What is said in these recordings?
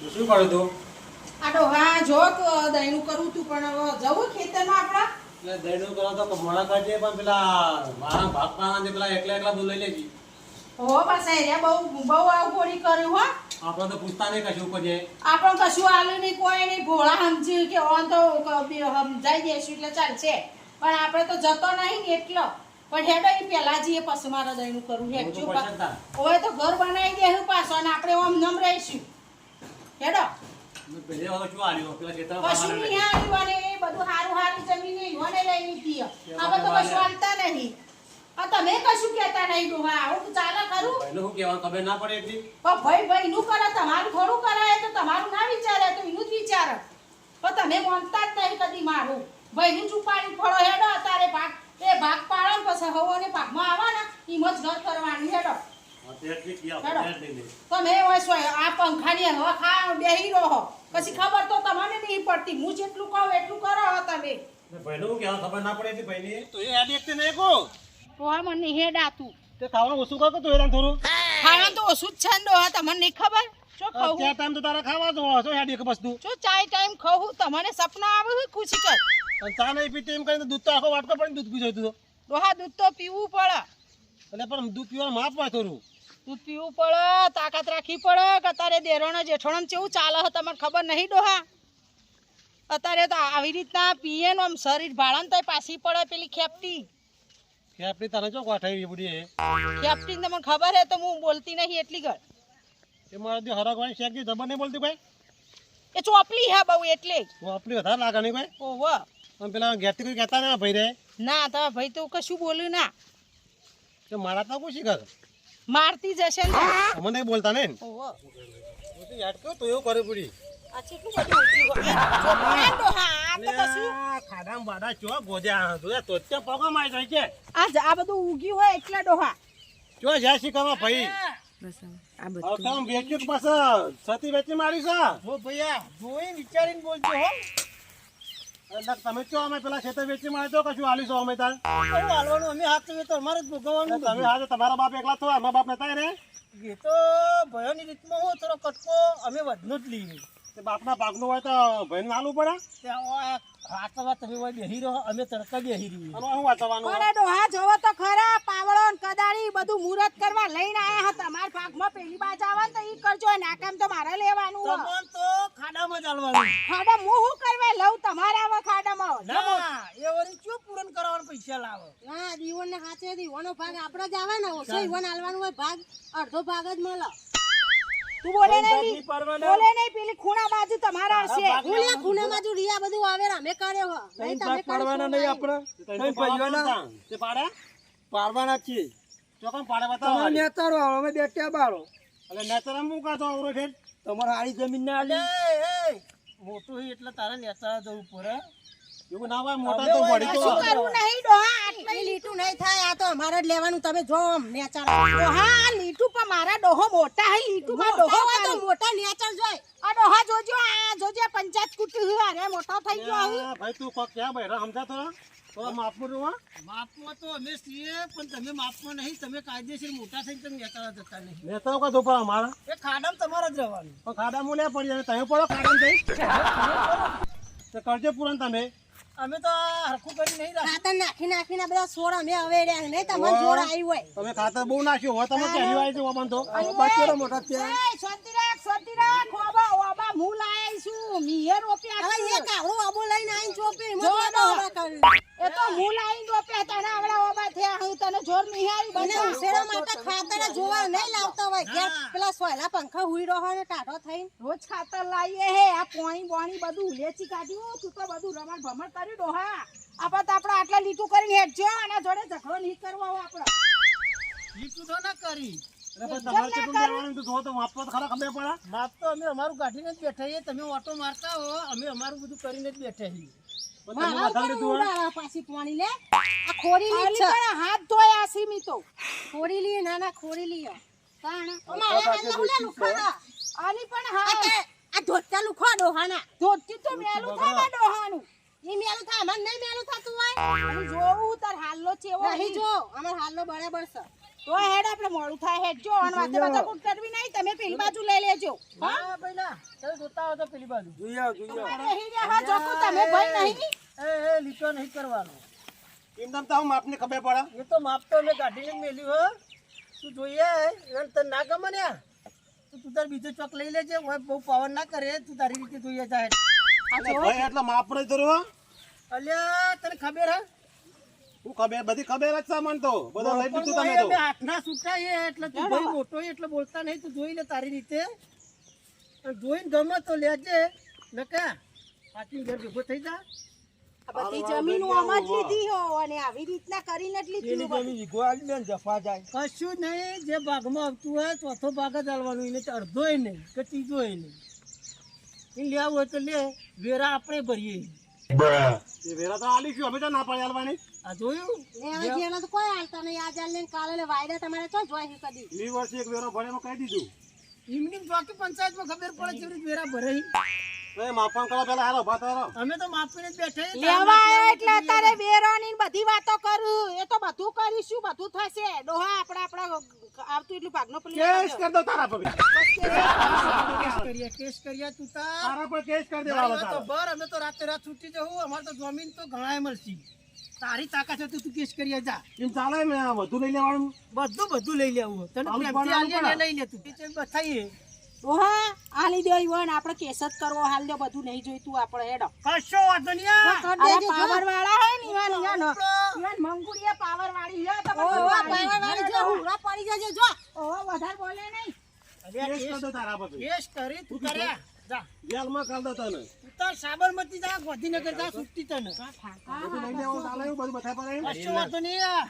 શું કરું તું આડો હા જો તો દહીંનું કરવું તું પણ જવું ખેતરમાં આપણા? એટલે દહીંનું કરો તો મોડા કાઢીએ પણ પેલા મારા ભાગ પાના પેલા એકલા એકલા દૂધ લેજી. હો બસ એ બહુ બહુ આવગોળી કર્યું હો. આપણે તો પૂછતા નહીં કશું કરીએ આપણે કશું આલું નહીં કોઈ નહીં ભોળા સમજી કે ઓન તો સમજાઈ દેશું એટલે ચાલશે. પણ આપણે તો જતો નહીં ને એટલો પણ હેડો એ પેલા જઈએ પછી મારા દહીંનું કરવું હું તો તાર. હવે તો ઘર બનાવી દેશું પાછો અને આપણે ઓમ નમ રહીશું. હેડો. પેલે પહેલી શું આલ્યું પેલા કેતા કશું નહીં આવ્યું અને એ બધું હારું હારું જમીને ઈવોને લઈ લીધી. હવે તો કશું આલતા નહીં. આ તમે કશું કહેતા નહીં ડોહા. આવું ચાલે ખરું. પહેલું હું કહેવાનું? ખબર ના પડે એટલી? પણ ભાઈ ભાઈ નું કરે તમારું થોડું કરાય તો તમારું ના વિચારે તો એનું જ વિચારે. પણ તમે માનતા જ નહીં કદી મારું. ભાઈનું ચૂપાડી ફળો હેડો અત્યારે ભાગ એ ભાગ પાડો ને પછી હવોને ભાગમાં આવવાના. એમ જ ઘર કરવાની હેડો. તમે હોય સોય આ પંખાની હવા ખા બેહી રહો પછી ખબર તો તમને નહીં પડતી. હું જેટલું કહું એટલું કરો તમે. પહેલું શું કહેવાનું? ખબર ના પડે એટલી તો એ આડી એકતે નહીં કહો. તો આ મને હેડાતું તે. ખાવાનું ઓછું કરતો તું હેરાન થોડું? ખાવાનું તો ઓછું જ છે ને ડોહા તમને નહીં ખબર? શું ખાવું. ટાઈમ તો તારે ખાવા તો છો હેડી એક બસ તું ચાય ટાઈમ ખાવું તમને સપના આવે ખુશી કર. અને ચા નહીં પીતી એમ કરીને દૂધ તો આખો વાટકો પણ દૂધ પીજો તું દૂધ તો પીવું પડે. એટલે પણ દૂધ પીવાનું માપ હોય થોડું. દૂધ પીવું પડે તાકાત રાખવી પડે કે અત્યારે દેરોનો જેઠોણો કેવું ચાલે છે તમને ખબર નહીં ડોહા? અત્યારે તો આવી રીતના પીએ ને આમ શરીર ભાળન તો પાછી પડે પેલી ખેપટી. ખેપટી તને જો ગોઠાવી બુડી એ? ખેપટી તમને ખબર હે તો હું બોલતી નહીં એટલી ગળ એ મારા દી હરક વાળી શેક જબર નહીં બોલતી ભાઈ? એ ચોપલી હે બહુ એટલે ચોપલી વધારે લાગે નહીં ભાઈ? ઓહો. અને પેલા ઘેરથી કોઈ કહેતા ના ભાઈ રે? ના તમે ભાઈ તું કશું બોલ્યું ના. મારા તો કોઈ શીખર મારતી જશે ને. અમે નહીં બોલતા ને. ઓહો. યાદ કહો તો એવું કરે પડી. આ કેટલું બધું ઊંચું હોય. જો આ ડોહા, આ તો કશું ખાડા બાડા ચો ગોજ્યા તું તો ત્યાં પગો મારી જાય છે. આ જ- આ બધું ઉગ્યું હોય એટલે ડોહા. ચો જ્યાં શીખવા ભાઈ? વેચ્યું પાછા સતી વેચી મારી છે હો ભૈયા જોઈ વિચારીને બોલજો હો. તમે ચો અમે પેલા ખેતર વેચી મારી તો કશું આલી છો અમે તાર. હાલવાનું? અમે હાથ તો અમારે જ ભોગવવાનું તમે હાથે તમારા બાપ એકલા થવા અમારા બાપ નતા રે? એ તો ભયોની રીતમાં હું થોડો કટકો અમે વધનો જ લઈએ. તે બાપના ભાગનું હોય તો ભાઈને આલવું પડે. ત્યાં તમે હોય બેહી રહો અમે તડકા બેહી રહીએ. હું શું વાંચવાનું અરે ડોહા જોવો તો ખરા પાવડો ને કદાળી બધું મુહૂર્ત કરવા લઈને આયા હતા. મારા ભાગમાં પેલી બાજ આવે તો ઈ કરજો નાકામ તો મારે લેવાનું તમોન તો ખાડામાં ચાલવાનું ખાડા હું શું કરવા લઉં? તમારે આવા ખાડામાં? ના એ વળી શું પૂરણ કરવાના પૈસા લાવો. ના દીવણ ને હાથે દીવણનો ભાગ. આપણો જ આવે ને. ઓછો ઈવન આલવાનું હોય ભાગ. અડધો ભાગ જ મળે. તું બોલે નહીં. બોલે નહીં પેલી ખૂણા બાજુ તમારા હશે ખૂણા ખૂણા બાજુ રિયા બધું આવે ને અમે કર્યો હો નહીં તમે પાડવાના નહીં આપણે? નહીં ભાઈઓના તે પાડે? પાડવાના છીએ. ચોકમ પાડે તમે બતાવો નેતારો અમે બેટ્યા બાળો એટલે નેતર હું કાતો અવરો ફેર? તમારે આડી જમીન ના આલી મોટું એટલે તારે નેતારા જવું પડે. એવું ના હોય મોટા તો હોય તો શું કરવું નહીં ડોહા આટલી લીટું નહીં થાય આ તો અમારે જ લેવાનું તમે જો આમ નેચર ડોહા આ લીટું પણ મારા ડોહો મોટા હે લીટું માં ડોહો હોય તો મોટા નેચર જોય. આ ડોહા જોજો આ જોજો પંચાયત કુટી હે અરે મોટો થઈ ગયો અહીં. ભાઈ તું કોક ક્યાં ભાઈ સમજા તો થોડા માપમાં રહો માપમાં તો અમે છીએ પણ તમે માપમાં નહીં તમે કાયદેસર મોટા થઈને તમે નેતારા જતા નહીં. નેતાઓ કા ધોપા અમારા? એ ખાડામાં તમારે જ રહેવાનું. પણ ખાડા મુલે પડી જાય તમે પડો ખાડા જઈ. તો કરજો પૂરણ તમે. અમે તો આ હરખું કરી નહીં રાખતા ખાતર નાખી નાખીને આ બધા સોળ અમે હવે રહ્યા નહીં તમને જોર આવી હોય તમે ખાતર બહુ નાખ્યું હોય તમે પહેલી આવી છે તો બચેલો મોટા ત્યાં એ, શાંતિ રાખ, શાંતિ રાખ. ઓબા, ઓબા, હું લાયા છું. રોપ્યા હવે છે. એક આવડો આબુ લઈને આવીને ચોપી મો એમાં તો. એ તો હું લાવી દો પે તને આવડા ઓબા થયા હું તને જોર નહીં બને ઉશેરા માટે ખાતર જોવા નહીં લાવતા હોય. ઘેર પેલા સોયલા પંખા હુઈડો હોય ને ટાઢો થઈ રોજ ખાતર લાવીએ હે આ પોણી બોણી બધું લેચી કાઢ્યું તું તો બધું રમણ ભમણ કરી ડોહા આપણે તો આપણે આટલા લીટું કરીને હેઠજો આના જોડે ઝઘડો નહીં કરવો હવે આપણે લીટું તો ના કરી. માપ તો અમે અમારું કાઢીને જ બેઠા છીએ. તમે ઓટો મારતા હો અમે અમારું બધું કરીને જ બેઠા છીએ. મારા ઉપર ઉડાડવા પાછી પાણી લે? આ ખોરી લી છે. પણ હાથ ધોયા સીમી તો. ખોરી લી ના ના ખોરી લી. તાણ. અમારે હાલના હુલે લુખાડા આલી પણ હા. આ ધોતા લુખવા ડોહાના. ધોતી તો મેલું થાય ડોહાનું. ઈ મેલું થાય અમારે નહીં મેલું થતું હોય. અને જોવું તાર હાલ્લો ચેવો નહીં જો અમાર હાલનો બરાબર છે. તો હેડ આપણે મોડું થાય હેડ જો અને વાતે વાતે કુટ કરવી નહીં તમે પેલી બાજુ લઈ લેજો. હા? ના તમે જોતા હો તો પેલી બાજુ. જોઈ આવ જોઈ આવ અહીં રહેવા જોકું તમે ભાઈ નહીં. એ એ લીટો નહીં કરવાનો. એમ તમ તાવ માપની ખબર પડે. એ તો માપ તો મેં કાઢીને જ મેલી હો. તું જોઈએ એમ તને ના ગમે ને? યાર તો તું તાર બીજો ચોક લઈ લેજે ઓય બહુ પાવર ના કરે તું તારી રીતે જોઈએ જાય એટલે ભાઈ એટલે માપ નહીં ધરવો અલ્યા તને ખબર હે? હું ખબર બધી ખબર જ છે તો. બધો લઈ લીધું તમે તો. હાથના છૂટા છીએ એટલે તું ભાઈ મોટો એટલે બોલતા નહીં તું જોઈ લે તારી રીતે. જોઈને ગમે તો લેજે. નકા પાછી ઘર ભેગો થઈ જા. બધી જમીન આમ જ લીધી હો. અને આવી રીતના કરીને જ લીધી હો બધી. કશું નહીં જે ભાગમાં આવતું હોય ચોથો ભાગ જ આલવાનું એને તો નહીં કે ત્રીજો નહીં. એ લેવું હોય તો લે વેરા આપણે ભરીએ. વેરા તો આલી છું અમે તો ના પાડી આલવાની. આ જોયું? લેવા જેના તો કોઈ હાલતા નહીં. આજે આલે ને કાલે વાયદા તમારે તો જોઈ કદી? વી વર્ષે એક વેરો ભરે કહી દીધું. એમની ચોકી પંચાયતમાં ખબર પડે કેવી વેરા ભરે એ માપન કરો પેલા હાલો ભાત હાલો. અમે તો માપીને જ બેઠા લેવા આવ્યા એટલે અત્યારે વેરોની ને બધી વાતો કરું. એ તો બધું કરીશું બધું થશે. ડોહા આપણા આપણા આવતું એટલું ભાગનો પેલી કેસ કરી દો તારા પર કેસ કરીએ કેસ કરીએ તું તારા. પર કેસ કરી દેવાનો તો બર અમે તો રાતે રાત છૂટી જવું. અમારે તો જમીન તો ઘણાય મળશે. તારી તાકાત છે તો તું કેસ કરી જા એમ ચાલે મેં વધુ લઈ લેવાનું? બધું બધું લઈ લેવું તને પ્રેમથી ને લઈ લે તું કિચન બતાઈએ ડોહા આલી દે ઈવન આપણે કેસ જ કરવો હાલ દે બધું નહીં જોઈતું આપણે હેડો. કશો વાંધો નહીં અરે પાવર વાળા હે ને ઈવન ઈવન ઈવન મંગુડિયા પાવર વાળી હે તો પાવર વાળી. જો હુરા પડી જશે જો. ઓહો વધારે બોલે નહીં. કેસ તો તારા બધું. કેસ કરી તું કર્યા. જા. જેલમાં કરી દો તને. તું તાર સાબરમતી જા ગાંધીનગર જા છૂટી તને. બધું લઈ લેવાનું ચાલે બધું બતાય પડે. કશો વાંધો નહીં આ.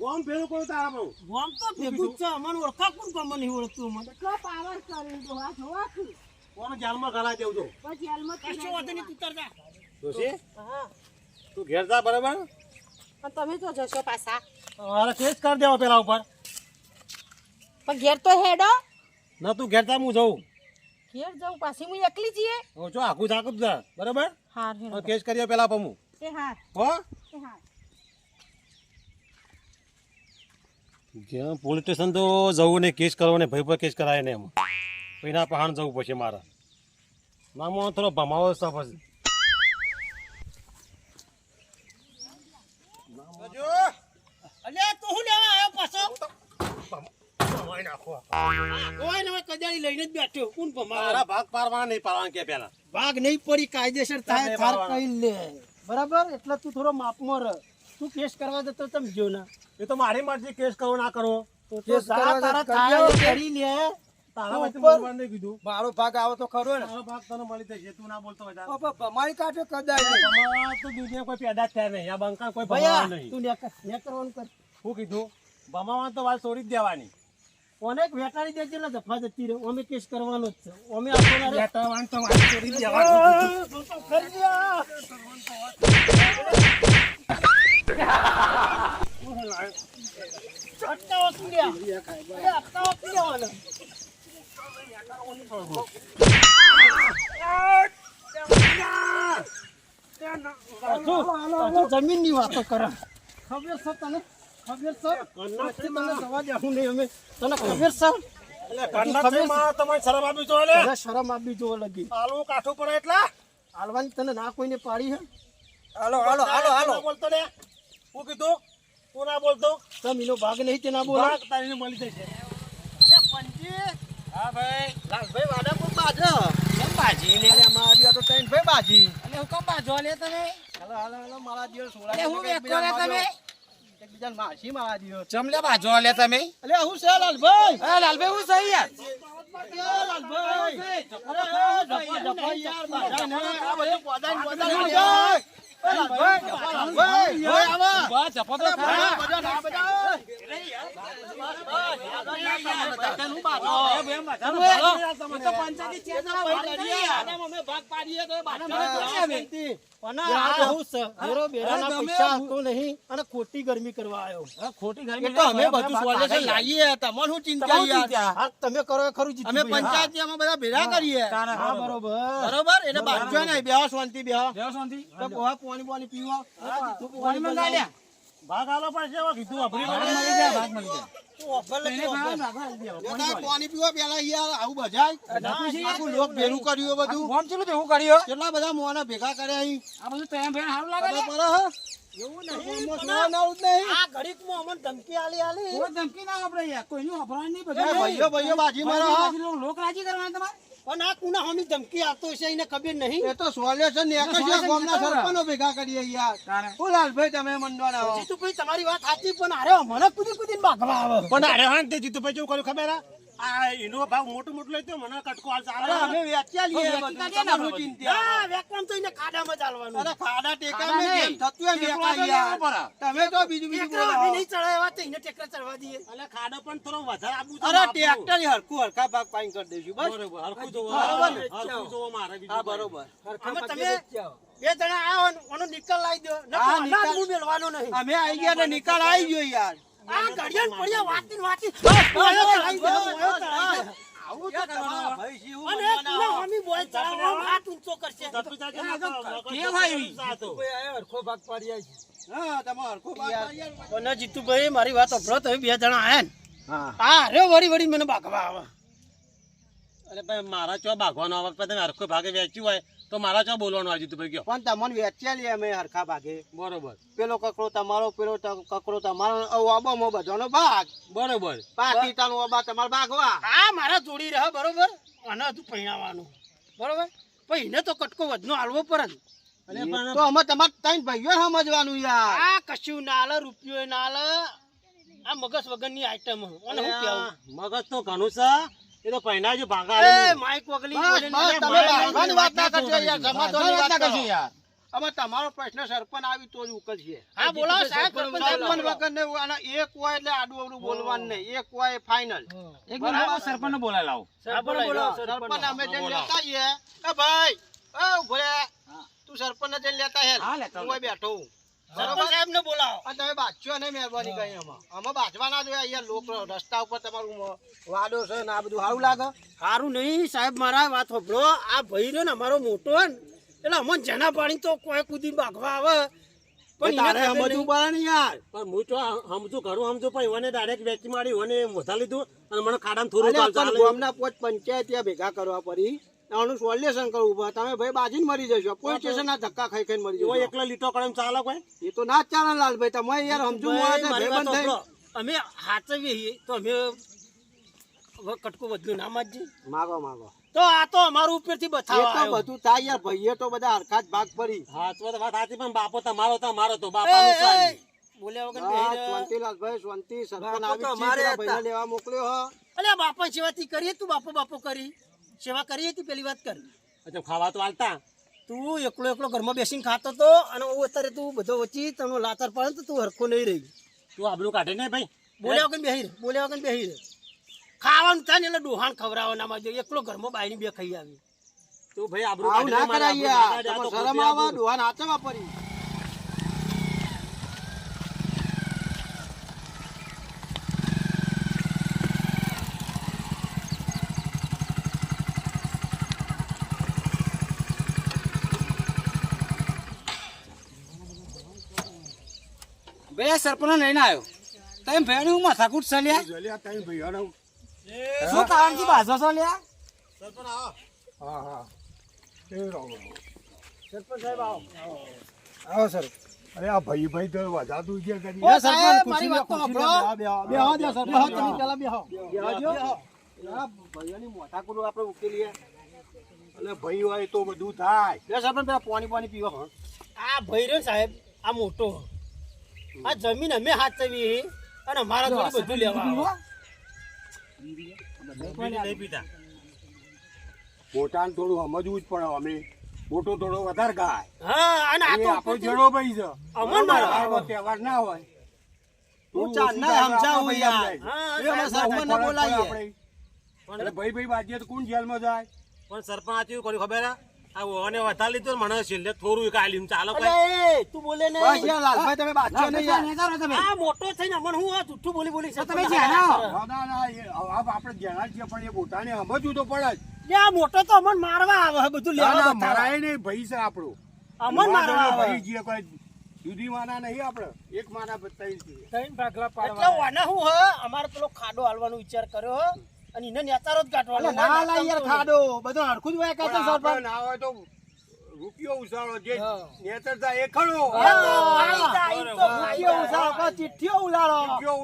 ગોમ ફેરું કોઈ તારા પર ગામ તો ભેગું જ છે અમને ઓળખા કોણ ગામ નહીં ઓળખતું અમને? કેટલો પાવર કરી ડોહા જોવા તું કોને જેલમાં ગલાઈ દેવું પછી જેલમાં જ કશો વાંધો નહીં તું જા. જોશી? હા. તું ઘેર જા બરાબર? તમે તો જશો પાછા. અરે કેસ કરી દેવો પેલા ઉપર. પણ ઘેર તો હેડો. ના તું ઘેર જા હું જઉં. ઘેર જાઉં પાછી હું એકલી જઈએ હું જો આખું થાકું જા બરાબર? હાર હે કેસ કરીએ પેલા પમુ હું. એ હાર. હો? એ હાર. ગયા પોલીસ સ્ટેશન તો જવું ને કેસ કરવો ને ભાઈ પર કેસ કરાય ને એમ. એના પહાણ જવું પછી મારે. મામો થોડો ભમાવો છે પછી. અલ્યા તું લેવા આવ્યો પાછો? ઓય ને કજાળી લઈને જ બેઠો કોણ ભમાવે ભાગ પારવા નહીં પારવા કે પેલા ભાગ નહીં પડી કાયદેસર થાય થાર કઈ લે. બરાબર? એટલે તું થોડો માપમાં રહ. તું કેસ કરવા જતો તમે જો ના. એ તો મારી મરજી કેસ ના તારા થાય કરી લે. મારો ભાગ આવો તો ખરો ને. ભાગ તને મળી જશે તું ના બોલતો ભમાઈ કાઢ્યો કદાચ તો દુનિયા કોઈ પેદા થયા નહીં. આ બંકા કોઈ ભૈયા નહીં. તું ને કરવાનું કર. શું કીધું? ભમાવા તો વાત છોડી જ દેવાની. અનેક વેટાડી દેજે એટલે દફા જતી રહે. અમે કેસ કરવાનો જ છે. અમે આપવાના રે. તો વાત છોડી જ દેવાની. અટકાવો તું લે. અરે અટકાવો તું લેવાનો. હજુ હજુ જમીનની વાતો કરે. ખબર છે તને? ખબર છે આજથી તને દેવું નહીં અમે. તને ખબર છે શરમ આપી જો લે. અરે શરમ આપી જોવા લગી. આલુ કાઠું પડે એટલે. હાલવાની તને ના કોઈને પાડી હે? હાલો હાલો હાલો હાલો બોલતો લે શું કીધું? તું ના બોલતો? તમે એનો ભાગ નહીં તે ના બોલો. તારીને મળી જશે. હા ભાઈ. લાલભાઈ વાડા પણ બાજો કેમ બાજી લે લે મારા દિયા તો ત્રણ ભાઈ બાજી. એટલે હું કેમ બાજો લે તમે હાલો હાલો હાલો મારા સોળા હું તમે એકબીજાને માસી મારા દિયો ચમલે બાજો લે તમે? અલે હું છે લાલભાઈ? એ લાલભાઈ હું સહી યાર લાલભાઈ. અરે જપા જપા યાર મારા ના આ બધું પોદાન પોદાન ખોટી ગરમી કરવા આવ્યો ખોટી ગરમી અમે બધું સોલ્યુશન લાવીએ. તમને શું ચિંતા તમે કરો ખરું અમે ભાઈ. અમે બધા ભેગા કરીએ. હા બરોબર. બરોબર? એટલે બાજુ ને બેહો શાંતિ બે શાંતિ. પાણી પાણી પીવા. પાણી લ્યા. ભાગ આલો પડશે હવે કીધું વાપરી મળી જાય ભાગ મળી જાય. પાણી પીવા પેલા યાર આવું બજાય આખું લોક ભેરું કર્યું બધું. ફોન ચેલું ભેગું કર્યો કેટલા બધા ભેગા કર્યા અહીં આ બધું તૈયાર ભેણ સારું લાગે જ નહીં. આ અમને ધમકી આલી આલી. કોઈ ધમકી ના યાર. કોઈનું નહીં એ ભાઈઓ ભાઈઓ બાજી મારો લોક રાજી કરવાના તમારે? પણ આ કુના હમી ધમકી આપતો હશે એને ખબર નહીં? એ તો સોલ્યુશન ને એક જ ગામના સરપંચો ભેગા કરીએ યાર. ઓ લાલભાઈ તમે મંડવાના આવો જીતુભાઈ તમારી વાત સાચી પણ અરે મને કુદી કુદીને ભાગવા આવે. પણ અરે હા તે જીતુભાઈ કેવું કર્યું ખબર હે? આ એનો ભાગ મોટો મોટો લઈ તો મને કટકો હાલ ચાલે. અમે વેચ્યા લઈએ વેચી બધું. કાઢીએ ને તમારું ચિંતા. ના વેકવામ તો એને ખાડામાં ચાલવાનું અરે ખાડા ટેકા ખાડા જેમ થતું એમ ટેકરા વેચાય તો યાર. લેવા પડે. તમે તો બીજું બીજું બોલો. અમે નહીં ચડાવ્યા તો એને ટેકરા ચડવા દઈએ. એટલે ખાડો પણ થોડો વધારે આપવું અરે ટ્રેક્ટર ઈ હરખું હરખા ભાગ પાઈન કરી દઈશું બસ. બરોબર હરખું જોવો. બરોબર ને? હરખું મારે બીજું હા બરોબર. આમાં તમે બે જણા આવો ઓનો નિકાલ લાવી દો. ન અનાજ હું મેળવાનો નહીં. અમે આઈ ગયા ને નિકાલ આવી ગયો યાર. આ ઘડિયાળ પડ્યા વાતી વાતી જીતુભાઈ મારી વાત સાંભળો તો બે જણા આયા ને. હા. રે વળી વળી મને ભાગવા આવે. અરે ભાઈ મારા ચો ભાગવાનો આવે તમે હરખો ભાગે વેચ્યું હોય તો મારા ચા બોલવાનું આ જીતુભાઈ કયો? પણ તમને વેચ્યા લઈએ અમે હરખા ભાગે. બરોબર. પેલો કકડો તમારો પેલો કકરો કકડો તમારો અબામાં બધાનો ભાગ. બરોબર. પાકીટાનો અબા તમારો ભાગવા આ મારા જોડી રહે બરોબર. અને હતું પહેણાવાનું બરોબર? પણ એને તો કટકો વધનો હાલવો પડે અને તો અમે તમારે ત્રણ ભાઈઓ સમજવાનું યાર. આ કશું ના લે રૂપિયો ના હાલે આ મગજ વગરની આઈટમ અને હું કેવું? મગજ તો ઘણું છે. એ તો પહેલા જ ભાગા એ માઈક વગલી તમે ભાગવાની વાત ના કરજો યાર જમાતોની વાત કરજો યાર. અમે તમારો પ્રશ્ન સરપંચ આવી તો જ ઉકલશે હા બોલો સાહેબ સરપંચ સરપંચ. વગર ને એક હોય એટલે આડું અવડું બોલવાનું નહીં. એક હોય ફાઇનલ એક મિનિટ આવો, સરપંચને લાવો. સરપંચ બોલો, સરપંચ અમે જઈને લેતા આવીએ. એ ભાઈ તું સરપંચ જઈને લેતા હે હા, લેતા હું બેઠો હું. સરપંચ સાહેબ ને બોલાવો. આ તમે બાજ્યો નહીં મહેરબાની કરી આમાં. અમે બાજવા ના જોઈએ અહીંયા લોકો રસ્તા ઉપર તમારું વાડો છે ને આ બધું સારું લાગે. સારું નહીં સાહેબ મારા વાત સાંભળો. આ ભાઈ રહ્યો ને અમારો મોટો ને એટલે અમને જેના પાણી તો કોઈ કુદી બાગવા આવે. પણ તારે સમજવું પડે ને યાર. પણ હું તો સમજુ ઘરું સમજુ પણ એને ડાયરેક્ટ વેચી મારી વધા લીધું અને મને ખાડામાં થોડું ગામના પોચ પંચાયત ભેગા કરવા પડી. આનું સોલ્યુશન કરવું પડે. તમે ભાઈ બાજીને મરી જશો. કોઈ સ્ટેશન ના ધક્કા ખાઈ ખાઈને મરી જશો. એકલા લીટો કરે ચાલે કોઈ? એ તો ના ચાલે લાલભાઈ. તમે યાર સમજુ. અમે હાચવીએ તો અમે કટકું બધું ના માજી માગો માગો. તો આ તો અમારું ઉપરથી એ બતાવો તો બધું થાય યાર ભાઈએ તો બધા હરખા ભાગ પડી. હા તો વાત સાચી પણ બાપો તમારો તો મારો તો બાપાનું સારી. બોલ્યા વગર. શાંતિલાલભાઈ શાંતિ સરપંચ આવી લેવા મોકલ્યો હો. અલ્યા બાપા સેવાથી કરીએ તું બાપો બાપો કરી. સેવા કરી હતી પેલી વાત કર. અચ્છા, ખાવા તો હાલતા તું એકલો એકલો ઘરમાં બેસીને ખાતો હતો અને હું અત્યારે તું બધો વચ્ચી તને લાતર પડે તો તું હરખો નહીં રહી. તું આબલું કાઢે ને ભાઈ? બોલ્યા વગર બેહી રહે બોલ્યા વગર બેહી રહે. ખાવાનું થાય ને એટલે ડોહાણ ખવડાવવાના માં જોઈએ એકલો ઘરમાં બાયની બે ખાઈ આવી. તું ભાઈ આબરું ના કરાય આબરું યાર. ના કાઢે, આ તો ખોટી તમે શરમ આવા આબરું. ડોહા પડી સરપંચ લઈને આવ્યો. તમે ભાઈ હું માથાકૂટ ચાલ્યા શું કારણથી ભાષો છો લ્યા? આવો સર અરે આ ભાઈ ભાઈ તો વધાતું છે કરી ઓ સાહેબ મારી વાત તો સાંભળો. બેહો દો સર બેહો તમે પેલા બેહો. બેહો આ ભાઈઓની મોટાકૂટ આપણે ઉકેલીએ. અને ભાઈ હોય તો બધું થાય. બે સરપંચ પેલા પાણી પાણી પીવો. હો આ ભાઈ રહ્યો સાહેબ આ મોટો. આ જમીન અમે હાચવી અને મારા જોડે બધું લેવા. નહીં પીતા. મોટાને થોડું સમજવું જ પડે અમે. મોટો થોડો વધારે ગાય. હા અને આ તો આપણો જેડો ભાઈ છે. અમર મારો. તહેવાર ના હોય. હું ચાંદના સમજાવું યાર. હા, એ અમે સાહેબ, સરપંચને બોલાવીએ. એટલે ભાઈ ભાઈ બાજીએ તો કોણ જેલમાં જાય? પણ સરપંચ આ કોઈ ખબર? આ ઓને વધાર લીધું મને છેલ્લે થોડું કાઢ્યું ચાલો તું બોલે ને બસ યાર લાલભાઈ તમે બાજ્યો નહીં યાર. તમે. આ મોટો થઈને અમન હું આ જુઠ્ઠું બોલી બોલી તો તમે જ્યાં ના, ના ના એ આપણે જેના છીએ પણ એ મોટાને સમજવું તો પડે જ. આ મોટો તો અમન મારવા આવે બધું લેવા. મરાય નહીં ભાઈ છે આપણું. અમન મારવા આવે. ભાઈ જે કોઈ જુદી માના નહીં આપણે. એક માના બતાવી ત્રણ ભાગલા એટલે વાના હું હ? અમારે પેલો ખાડો હાલવાનો વિચાર કર્યો હ. અને એને નેતારો જ કાઢવાનો ના લા યાર ખાડો. બધું હરખું જ વાય કાતો સરપંચ? ના હોય તો રૂપિયો ઉછાળો. જે. નેતર થાય એ ખરો. તો ભાઈ ચિઠ્ઠીઓ કો ચિઠ્ઠીઓ ઉલાળો. રૂપિયો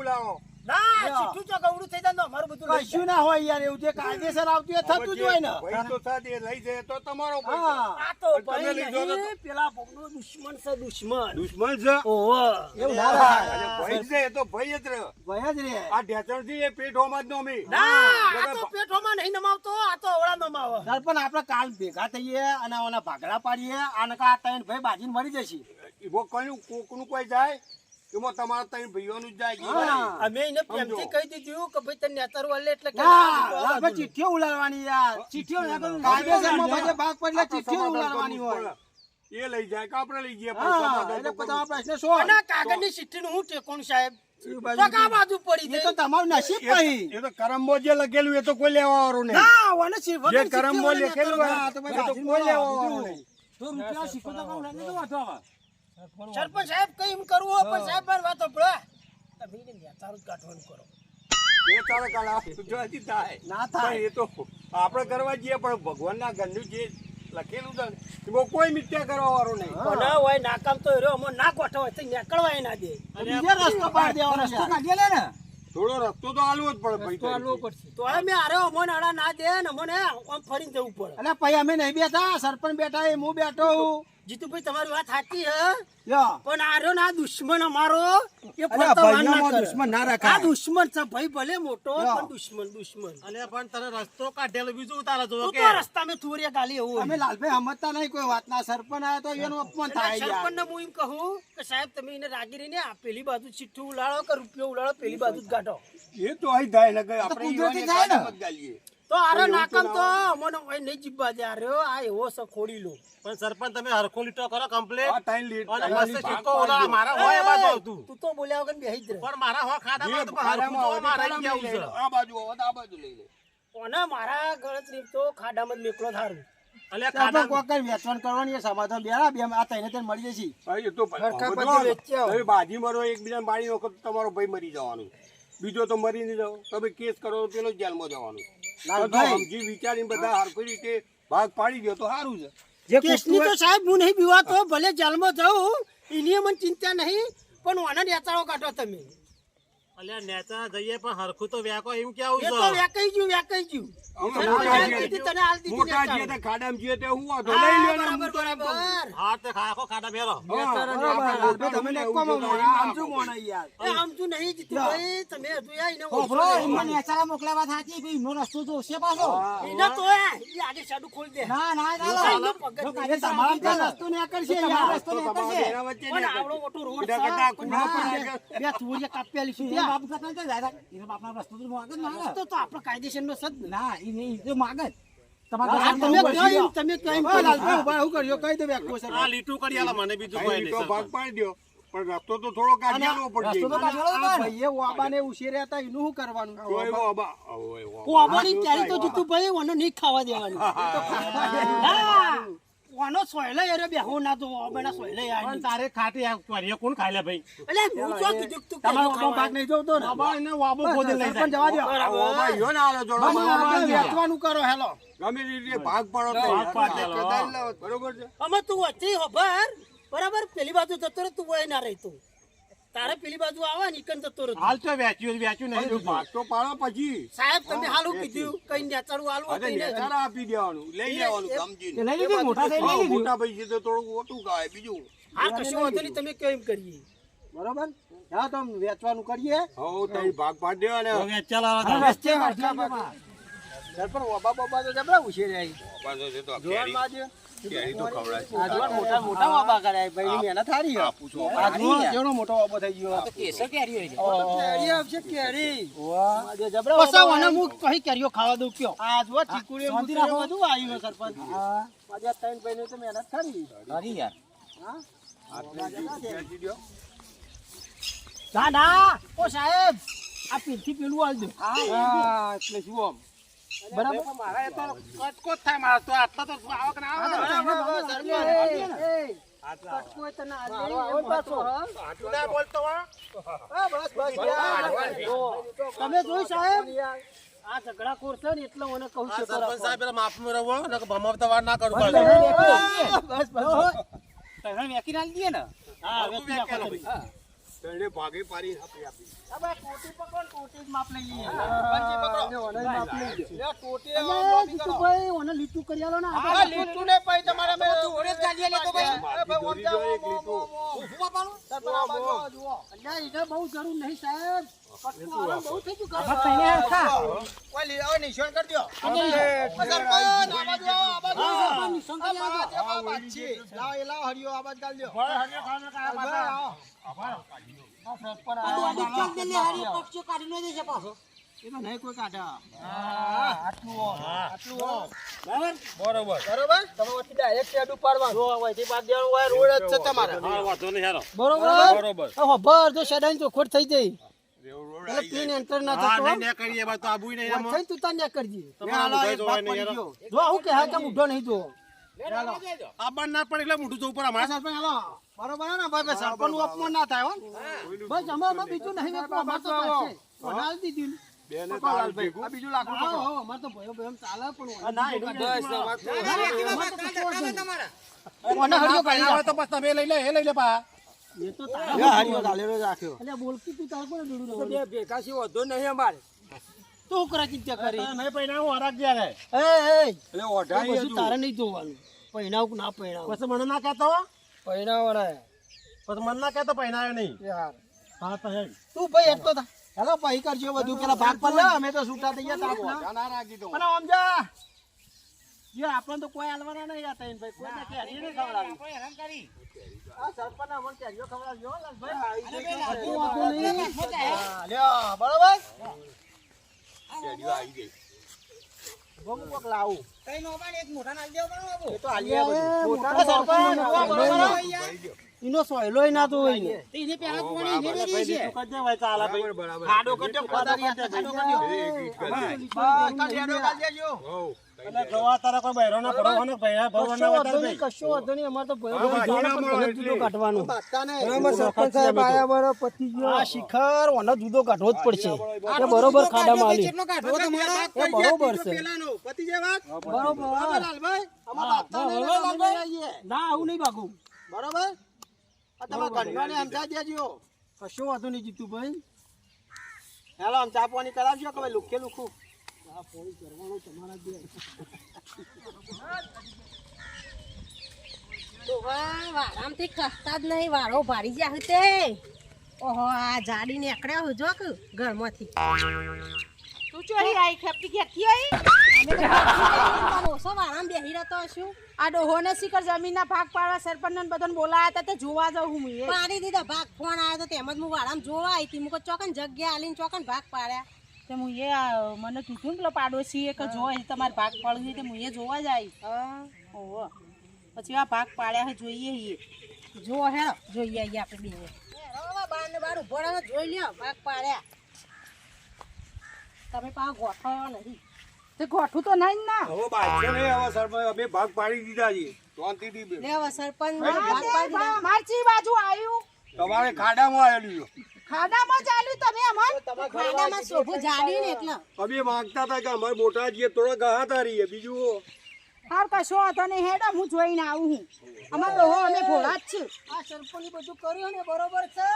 ના ચીઠું જો ગવડું થઈ જાય તો અમારું બધું કશું ના હોય યાર એવું જે કાયદેસર આવતું એ થતું જ હોય ને. ભાઈ સાથે લઈ જાય તો તમારો પૈસો. આ તો પણ તમે ભાઈ તો- પેલા ભોગનો દુશ્મન છે દુશ્મન. દુશ્મન છે? ઓહો. એવું ના થાય અને છે તો ભાઈ જ રહે. ભય જ રે આ ઢેચણથી એ પેટ જ નમી. ના આ તો પેટોમાં નહીં નમાવતો આ તો અવળા નમાવે. સરપંચ આપણે કાલ ભેગા થઈએ અને ઓના ભાગલા પાડીએ અને આ ત્રણ ભાઈ બાજીને મરી જશે. એવો કયું કોકનું કોઈ જાય? એમાં તમારા ત્રણ ભાઈઓનું જ જાય અમે એને પ્રેમથી કહી દીધું કે ભાઈ તને નેતારો વાલે એટલે કે ના ના, ચિઠ્ઠીઓ ઉલાળવાની યાર ચિઠ્ઠીઓ કાયદેસરમાં બધે ભાગ પડલે ચિઠ્ઠીઓ ઉલાળવાની હોય. એ લઈ જાય કે આપણે લઈ જઈએ પૈસા એટલે પછી પ્રશ્ન શું અને કાગળની ચિઠ્ઠીનું હું ટેકોણ સાહેબ? બાજુ કા બાજુ પડી એ તો તમારું નસીબ ભાઈ એ તો કરમો જે લખેલું એ તો કોઈ લેવા વાળું નહીં. ના, ઓને જે લખેલું વાળા તો એ તો સરપંચ સાહેબ કઈ એમ કરવું હોય પણ સાહેબ મારી વાતો ભળવા તમે ને નેતારો કાઢવાનું કરો. એ તારે કાળા થાય. ના થાય. એ તો આપણે કરવા જઈએ પણ ભગવાનના ઘરનું જે લખેલું છે એમાં કોઈ મિથ્યા કરવા વાળો નહીં. પણ હોય નાકામ તો રહ્યો અમો ના ગોઠવ તો નીકળવાય ના દે બીજો રસ્તો પાડી દેવાનો યાર. થોડો રસ્તો તો આલવો જ પડે ભાઈ તો હવે મેં અરે અમો નાડા ના દે ને અમને આમ ફરીને જવું પડે. અલ્યા ભાઈ અમે નહીં બેઠા. સરપંચ બેઠા એ હું બેઠો હું. જીતુભાઈ તમારી વાત સાચી હે? પણ આરો ના દુશ્મન અમારો એ ના. દુશ્મન ના આ દુશ્મન છે ભાઈ ભલે મોટો પણ દુશ્મન દુશ્મન. અને પણ તને રસ્તો કાઢેલો બીજું તારા જો કે તો મે થોડી ગાલી એવું અમે લાલભાઈ સમજતા નહીં કોઈ વાતના સરપંચ આવ્યા તો એનું અપમાન થાય યાર. સરપંચને હું એમ કહું કે સાહેબ તમે એને રાગી રહીને આ પેલી બાજુ ચિઠ્ઠું ઉલાળો કે રૂપિયો ઉલાળો પેલી બાજુ જ ગાઢો. એ તો આઈ થાય ને આપણે ઈવાને થાય ને. કાઢી મત ગાલીએ. તો અરે નાકમ તો મને ઓય નહીં જીવવા દે આર્યો આ એવો સ ખોડી લો પણ સરપંચ તમે હરખો લીટો કરો કમ્પ્લેટ અને મસ્ત લીટ ઓલા મારા હોય એ બાજુ તું તું તો બોલ્યા વગર બેહી જ રહે. પણ મારા હો ખાડામાં જે તો હરખો તો મારા ખાડામાં ગયા છે આ બાજુ હોય આ બાજુ લઈ લે. કોને? મારા ગણતરી તો ખાડામાં જ મેકલો થારું અલ્યા ખાડા કોઈ કઈ વેચવાણ કરવાની સમાધાન બેરા બે આ તઈને તઈને મળી જશે. હા, તો હરખા બધું બધું વેચ્યા બાજી મરો એકબીજાને બાળી નાખો તો તમારો ભાઈ મરી જવાનું. બીજો તો મરી નહીં જાવ તમે કેસ કરો પેલો જેલમાં જવાનું. સમજી વિચારીને બધા હરખી રીતે ભાગ પાડી ગયો તો સારું છે. જે કેસની તો સાહેબ હું નહીં બીવાતો ભલે જેલમાં જાઉં એની મને ચિંતા નહીં પણ ઓને યાત્રાઓ કાઢો તમે. અલ્યા નેચા જઈએ પણ હરખું તો વ્યાકો એમ એ તો વેકાઈ ગયું તને હાલ દીધી મોટા. તો ખાડામાં તો હું લઈ લ્યો ને બરાબર હું તો ખાડા બરાબર, તમે ને કોમ મોણા. મોણા યાર? એ નહીં તમે ઓછો હોભળો, નેચારા મોકલાવા થાકી ભઈ રસ્તો પાછો. તો એ દે. ના પગ જ તમારા રસ્તો યાર રસ્તો પણ આવડો મોટો રોડ છે, ના. બે તુરિયા કાપ્યા એ બાપ કરતા તો જાય એ બાપના રસ્તો તો માગે ના રસ્તો તો આપણો કાયદેસરનો છે ને. ના એ નહીં તો માગે પણ રસ્તો થોડો પડશે. રસ્તો ભાઈએ ઉછેર્યા હતા એનું શું કરવાનું? તો ઓબા ઓય, ઓય, ક્યારે તો જીતુભાઈ ઓને નહીં ખાવા દેવાનું. હા. ઓનો સોયલે યાર બેહો ના તો ઓબેના સોયલે યાર. તારે ખાટી આ કરીએ કોણ ખાઈ લે ભાઈ? એટલે હું જો કીધું તું તમારો ઓબો વાબો ભાગ નહીં જોતો ને? બાબા એને ઓબો ખોદી લઈ જાય. પણ જવા દો. ઓબા ઈયો ને આલો જોડો. વેચવાનું કરો હેલો. ગમે રીતે ભાગ પડો તો ભાગ પાડે. કદાચ બરોબર છે? અમે તું વચ્ચે હોભર. બરાબર પેલી બાજુ જતો રે તું હોય ના રહી તું. તારે પેલી બાજુ આવે ને ઇકન જતો રહે હાલ તો વેચ્યું વેચ્યું નહીં ભાગ તો પાડો પછી. સાહેબ તમે હાલું કીધું કઈ નેચાડું હાલું અરે કઈ ને આપી દેવાનું. લઈ લેવાનું સમજીને. લઈ લીધું મોટા થઈ લઈ લીધું. મોટા પૈસે તો થોડુંક ઓટું ગાય બીજું. હા કશું વાંધો નહીં તમે કેમ કરીએ. બરોબર? હા તો વેચવાનું કરીએ. હો તઈ ભાગ પાડી દેવાના. તો વેચેલા વાળા થાય. રસ્તે વાટલા સરપંચ વાબા બાબા તો જબરા ઉછેરે આઈ છે? તો જોવાન કેરી- માં જે કેરી તો ખવડાય. મોટા મોટા વાબા કર્યા ભાઈ મહેનત હારી છે. આપું છું. આ જોવાન કેવડો મોટો વાબો થઈ ગયો. કેસર કેરી કેરી આવશે કેરી. વાહ, જબરા પસા વાબા ઓને હું કેરીઓ ખાવા દઉં કયો? આ જો ચીકુડી શાંતિ મૂકીને રાખો. બધું આવ્યું છે સરપંચ. ત્રણ ભાઈની તો મહેનત ખરી હરી યાર. બેસી દ્યો. ના ના. ઓ સાહેબ આ પીરથી પેલું આવજો હા એટલે શું આમ બરાબર? મારા તો કચકો થાય મારા તો આટલા તો આવક ના આવે? ને. બરાબર, સરપંચ. કટકો તને આજે એમ પાછો, હા? આટલું ના બોલતો બસ, બસ, બસ. તમે જોઈ સાહેબ? આ ઝઘડાખોર છે ને એટલે મને કહું છું સરપંચ સાહેબ પેલા માફમાં રહો ને ભમાવતા વાર ના કરું. બસ. બસ, બસ. તને વેકી ના દઈએ ને. હા, વેચી નાખો. તેને ભાગે પાડી આપી આપી અબે ટોટી પકડો ટોટી જ માપ લઈ લઈએ. પંચી પકડો. ઓને માપ લઈ લઈએ. લે, ટોટી આવો, કરો. ભાઈ ઓને લીટું કરી આલો ના હા લીટુ લીટું ને ભાઈ તમારા મે જોડે જ લે તો ભાઈ. ભાઈ, ઓમ જાઓ, ઓમ, ઓમ, ઓમ, ઓમ. હું આપવાનું? બાજુ જુઓ. અલ્યા, એને બહુ જરૂર નહીં સાહેબ કટકો આરામ બહુ થઈ ગયું ઘરમાં. ઓય, લી- હવે નિશાન કરી અને સરપંચ, આ બાજુ આ બાજુ આલો. લાવો, એ લાવો, હરિયો, કાઢી ન પાછો. નહીં કોઈ કાઢા. બરોબર? બરોબર? તમે વચ્ચે direct શેડ ઉપાડવાનું. જો, અહીંથી બાદ દેવાનું હોય, રોડ જ છે તમારે. હા વાંધો નહીં હેરો બરોબર? બરોબર? હવે ભર જો શેડાની ખોટ થઈ જાય. એટલે પિન એન્ટર ના હા નહીં કરીએ બસ તો આબુય નહીં થઈ તું તાર કરજી. એક ભાગ પડી ગયો. જો હું કે હા કે મુઢો નહીં જો આબાન ના પડે એટલે મોઢું જવું પડે અમારા સરપંચ, હાલો. બરોબર ને? ભાઈ, સરપંચનું અપમાન ના થાય બસ અમારે બીજું નહીં અમારે તો બનાવી દીધું. બેને પકડો, લાલભાઈ. આ બીજું લાકડું હા, પકડો. હા, અમારે તો ભયો ભયો ચાલે પણ બસ, વાત તો- ઓને હરિયો કાઢી આવે તો બસ તમે લઈ લે એ લઈ લે પા એ તો તારા લે, હરિયો ગાલેલો રાખ્યો. અલ્યા બોલકી તું તાર કોને બે રહેવાનું? ભેગા છીએ, વધુ નહીં અમારે. તું કરા કરે ચિંતા કરી. નહીં પૈણા હું હરાક ગયા રે એ એ. એટલે ઓઢાઈ બધું તારે નહીં જોવાનું. પૈણાવ ના પૈણાવ પછી મને ના કહેતો પૈણાવાળા. પછી મને ના કહેતો પૈણાયો નહીં. યાર. હા તો હે તું ભાઈ એટલો થા. હેલો ભાઈ કરજો બધું. પેલા ભાગ પર લે અમે તો છૂટા થઈ ગયા તાપના. ના રાખી દો અને આમ જા. જે આપણને તો કોઈ હાલવાના નહીં આ ત્રણ ભાઈ. કોઈ કે હરી નહીં ખવડાવી. આ સરપંચ અમને કેરીઓ ખવડાવજો, હો, લાલભાઈ. આ વાંધો નહીં. લ્યો, બરોબર? કેરીઓ આવી ગઈ બહુ કોક લાવું કઈ નો પાડે, એક મોટા નાલ દેવો પડે બાબુ. એ તો આલિયા બધું. મોટા સરપંચ, એનો સોયલોય ના તો હોય ને તો એને પહેલા કોણે એને દે છે. તું દે ભાઈ ચાલે ભાઈ બરાબર ખોદારી હાથે ખાડો કરજો. ગીત ગાય. બસ, કાલ હેડો કાલ દેજો. હોવ. એટલે જોવા તારા કોઈ બહેરો ના પડો ને ભૈયા ભરવાના કશો વધારે વાંધો નહીં ભાઈ. કશો વાંધો નહીં અમારે તો ભયો હા, ભયો જોડે પણ ભાઈ, જુદો કાઢવાનું. બરાબર, સરપંચ સાહેબ આયા બરોબર, પતી ગયો. આ શિખર ઓનો જુદો કાઢવો જ પડશે. એ બરોબર ખાડામાં આલી કેટલો કાઢવો તમારો? બરોબર છે. પેલાનો, પતી વાત? બરોબર. લાલભાઈ? નહીં. ના આવું બરોબર? આ તમારા દેજો. કશો નહીં જીતુભાઈ. હેલો આમ ચા પાણી કરાવજો કે ભાઈ લુખે લુખું? આ જાડી નીકળ્યા હું જો ઘરમાંથી. તું ચોરી આવી ખેપટી ઘેરથી આવી ઓછો વારામ બેહી રહેતો છું. આ ડોહોને શિખર જમીનના ભાગ પાડવા સરપંચ બધાને બોલાયા હતા તે જોવા જાઉં હું પાડી દીધા ભાગ ફોન આવ્યો તો તેમજ હું વારામ જોવા આવી હતી. મુકો ચોકન જગ્યા આલીને ચોકન ભાગ પાડ્યા. તે હું એ મને કીધું પેલો પાડોશી એક કે તમારે ભાગ પાડવું છે તે હું એ જોવા જાય ઓહો. પછી આ ભાગ પાડ્યા છે જોઈએ એ જો હે જોઈએ આવીએ આપણે બે બાર ને બાર ઊભો જોઈ લ્યો ભાગ પાડ્યા. તમે પા ગોઠો નથી તે ગોઠું તો નહીં ના. હવે બાજ્યો નહીં હવે સરપંચ અમે ભાગ પાડી દીધા છે શાંતિથી બે. લે હવે સરપંચ ભાગ પાડી મારચી બાજુ આવ્યું તમારે ખાડામાં આવેલું. ખાડામાં ચાલ્યું તમે અમાર ખાડામાં શોભું જાડ્યું ને એટલે અમે માંગતા હતા કે અમારે મોટા છીએ થોડા ગહાતા રહીએ બીજું હાર કશો હતો ને હેડો હું જોઈને આવું હું. અમાર ડોહો અમે ભોળા જ છે આ સરપંચે બધું કર્યું ને બરોબર છે?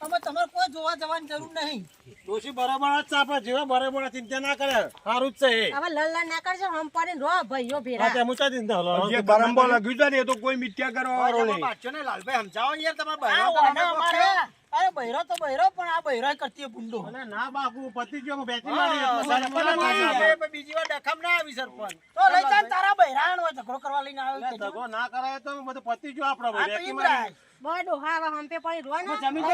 તમે તમારે કોઈ જોવા જવાની જરૂર નહીં. દોશી બરાબર જ છે આપણે જેવા બરાબર ચિંતા ના કરે. સારું જ છે એ. હવે લલ્લા ના કરજો હમ પડીને રો ભાઈઓ હા ભેરા હલો જે લખ્યું છે ને એ તો કોઈ મિથ્યા કરવા વાળો નહીં. બાચો ને લાલભાઈ સમજાવો યાર તમારા બહેનો અમારે. અરે બૈરો તો બૈરો પણ આ બૈરો કરતી ભૂંડો. અને ના બાપુ પતિ ગયો હું બેચી મારી બીજી વાર ડખમ ના આવી સરપંચ. તો લઈ જા તારા બૈરાણ હોય ઝઘડો કરવા લઈને આવ્યો. દગો ના કરાય તો બધું પતિ ગયો આપણો ઈમ મારી રાય. બો ડોહા હમ પે પડી રો ને? જમીન તો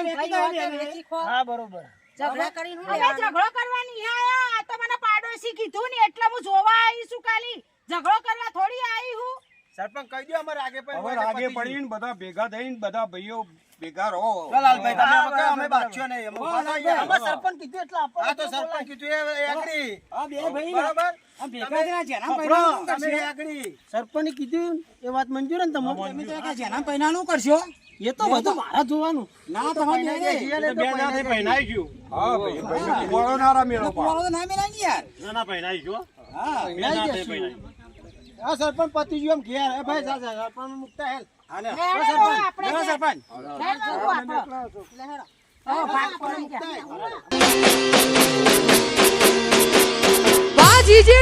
વેચી ખો. હા બરોબર. ઝઘડા કરી હું હવે ઝઘડો કરવાની આયા આ તો મને પાડોશી કીધું ને એટલે હું જોવા આવી છું કાલી ઝઘડો કરવા થોડી આવી હું. સરપંચ કહી દો અમારે આગે પડી હવે આગે પડીને બધા ભેગા થઈને બધા ભાઈઓ ભેગા રહો. લાલભાઈ તમે અમે બાદશો નહીં અમે ઊભા થઈ ગયા. આમાં સરપંચ કીધું એટલે આપણે આ તો સરપંચ કીધું એ આ બે ભાઈ બરાબર. સરપંચે કીધું વાત મંજૂર ને તમે? તમે તો કે જેના પૈણાનું કરશો? એ તો બધું મારા જોવાનું. ના તમારે બે ને ના ગયું હા ભાઈ મેળો. ના યાર. ના ના ગયું હા. બે ના આ સરપંચ પતી ગયું એમ ઘેર. એ ભાઈ સરપંચ મુકતા હેલ. આને બાજી જે